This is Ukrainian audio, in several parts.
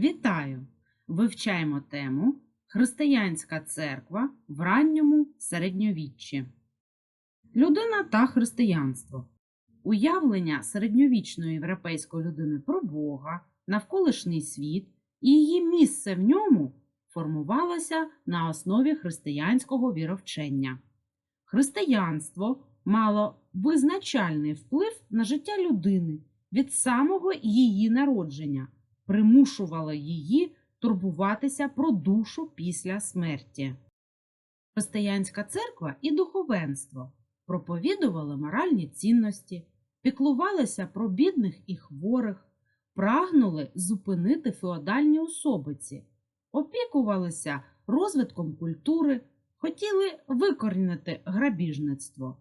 Вітаю! Вивчаємо тему Християнська церква в ранньому середньовіччі. Людина та християнство. Уявлення середньовічної європейської людини про Бога, навколишній світ і її місце в ньому формувалося на основі християнського віровчення. Християнство мало визначальний вплив на життя людини від самого її народження, примушувало її турбуватися про душу після смерті. Християнська церква і духовенство проповідували моральні цінності, піклувалися про бідних і хворих, прагнули зупинити феодальні особиці, опікувалися розвитком культури, хотіли викорінити грабіжництво.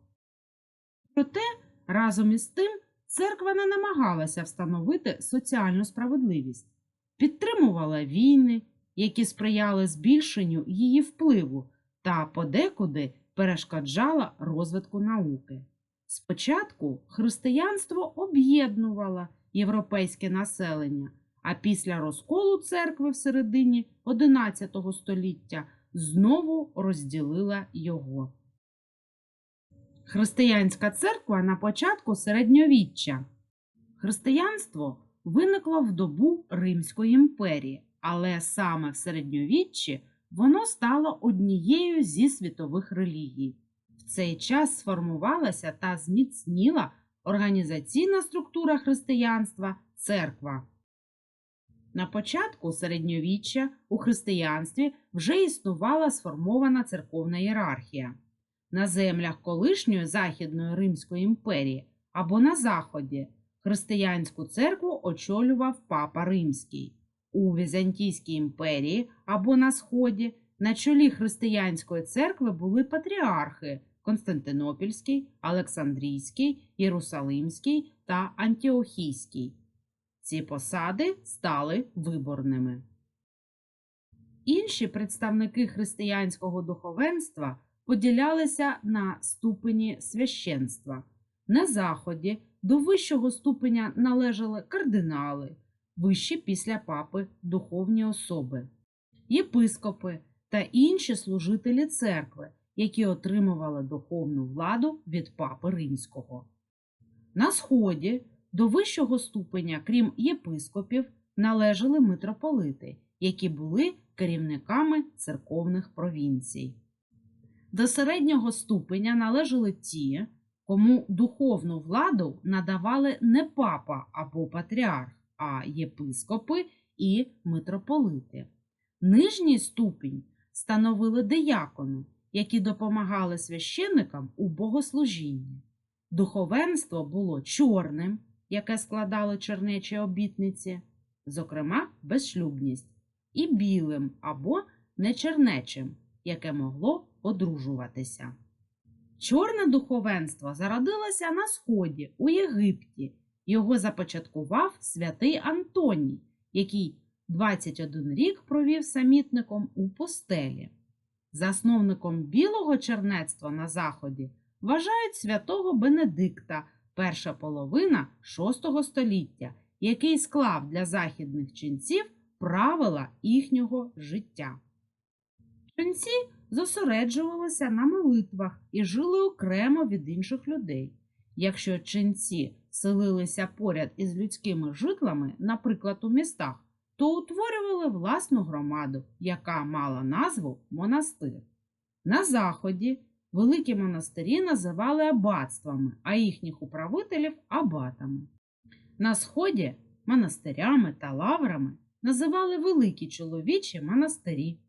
Проте, разом із тим, церква не намагалася встановити соціальну справедливість, підтримувала війни, які сприяли збільшенню її впливу та подекуди перешкоджала розвитку науки. Спочатку християнство об'єднувало європейське населення, а після розколу церкви в середині XI століття знову розділила його. Християнська церква на початку середньовіччя. Християнство виникло в добу Римської імперії, але саме в середньовіччі воно стало однією зі світових релігій. В цей час сформувалася та зміцніла організаційна структура християнства церква. На початку середньовіччя у християнстві вже існувала сформована церковна ієрархія. На землях колишньої Західної Римської імперії або на Заході християнську церкву очолював Папа Римський. У Візантійській імперії або на Сході на чолі християнської церкви були патріархи Константинопільський, Олександрійський, Єрусалимський та Антіохійський. Ці посади стали виборними. Інші представники християнського духовенства поділялися на ступені священства. На Заході до вищого ступеня належали кардинали, вищі після папи духовні особи, єпископи та інші служителі церкви, які отримували духовну владу від папи римського. На Сході до вищого ступеня, крім єпископів, належали митрополити, які були керівниками церковних провінцій. До середнього ступеня належали ті, кому духовну владу надавали не папа або патріарх, а єпископи і митрополити. Нижній ступінь становили диякони, які допомагали священникам у богослужінні. Духовенство було чорним, яке складали чернечі обітниці, зокрема безшлюбність, і білим або нечернечим, яке могло одружуватися. Чорне духовенство зародилося на Сході, у Єгипті. Його започаткував святий Антоній, який 21 рік провів самітником у постелі. Засновником білого чернецтва на Заході вважають святого Бенедикта, перша половина VI століття, який склав для західних ченців правила їхнього життя. Ченці зосереджувалися на молитвах і жили окремо від інших людей. Якщо ченці селилися поряд із людськими житлами, наприклад, у містах, то утворювали власну громаду, яка мала назву монастир. На Заході великі монастирі називали аббатствами, а їхніх управителів абатами. На Сході монастирями та лаврами називали великі чоловічі монастирі.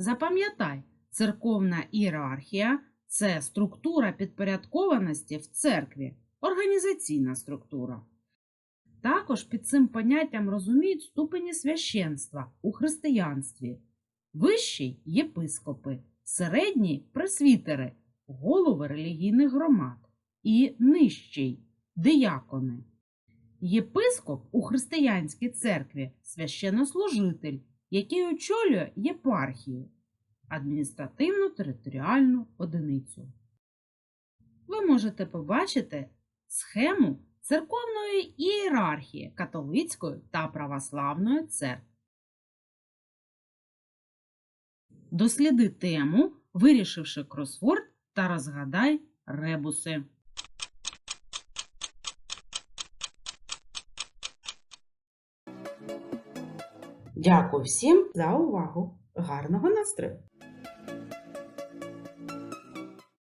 Запам'ятай, церковна ієрархія це структура підпорядкованості в церкві, організаційна структура. Також під цим поняттям розуміють ступені священства у християнстві, вищий єпископи, середні пресвітери, голови релігійних громад і нижчий диякони. Єпископ у християнській церкві священнослужитель, який очолює єпархію, адміністративну територіальну одиницю. Ви можете побачити схему церковної ієрархії католицької та православної церкви. Досліди тему, вирішивши кросворд та розгадай ребуси. Дякую всім за увагу. Гарного настрою!